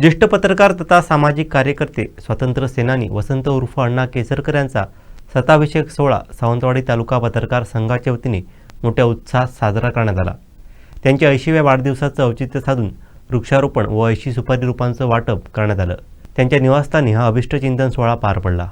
ज्येष्ठ पत्रकार तथा सामाजिक कार्यकर्ते स्वातंत्र्य सेनानी वसंत उर्फ अण्णा केसरकर यांचा सताभिषेक सोहळा सावंतवाडी तालुका पत्रकार संघाच्या वतीने मोठ्या उत्साहात साजरा करण्यात आला. त्यांच्या ऐंशीव्या वाढदिवसाचं औचित्य साधून वृक्षारोपण व ऐंशी सुपारी रोपांचं वाटप करण्यात आलं. त्यांच्या निवासस्थानी हा अभिष्टचिंतन सोहळा पार पडला.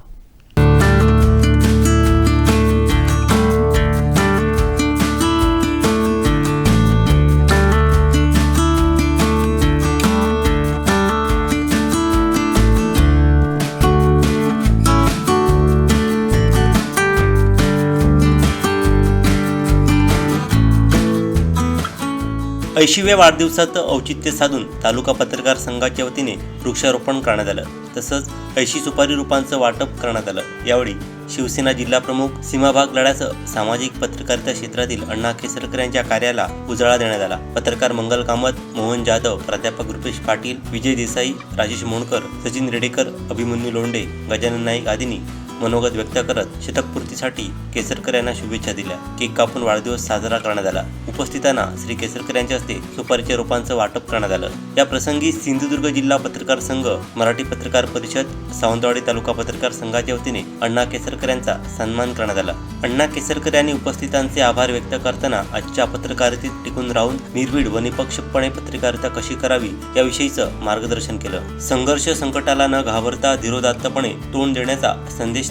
ऐंशीव्या वाढदिवसाचं औचित्य साधून तालुका पत्रकार संघाच्या वतीने वृक्षारोपण करण्यात आलं. तसंच ऐंशी सुपारी रोपांचं वाटप करण्यात आलं. यावेळी शिवसेना जिल्हा प्रमुख सीमाभाग लढ्याचं सामाजिक पत्रकारिता क्षेत्रातील अण्णा केसरकर यांच्या कार्याला उजाळा देण्यात आला. पत्रकार मंगल कामत मोहन जाधव प्राध्यापक रुपेश पाटील विजय देसाई राजेश मोणकर सचिन रेडेकर अभिमन्यू लोंढे गजानन नाईक आदींनी मनोगत व्यक्त करत शतकपूर्तीसाठी केसरकर यांना शुभेच्छा दिल्या. केक कापून वाढदिवस साजरा करण्यात आला. उपस्थितांना श्री केसरकर यांच्या हस्ते सुपारीच्या रोपांचं वाटप करण्यात आलं. या प्रसंगी सिंधुदुर्ग जिल्हा पत्रकार संघ मराठी पत्रकार परिषद सावंतवाडी तालुका पत्रकार संघाच्या वतीने अण्णा केसरकर यांचा सन्मान करण्यात आला. अण्णा केसरकर यांनी उपस्थितांचे आभार व्यक्त करताना आजच्या पत्रकारितेत टिकून राहून निर्भीड व निपक्षपणे पत्रकारिता कशी करावी याविषयीचं मार्गदर्शन केलं. संघर्ष संकटाला न घाबरता धीरोदात्तपणे तोंड देण्याचा संदेश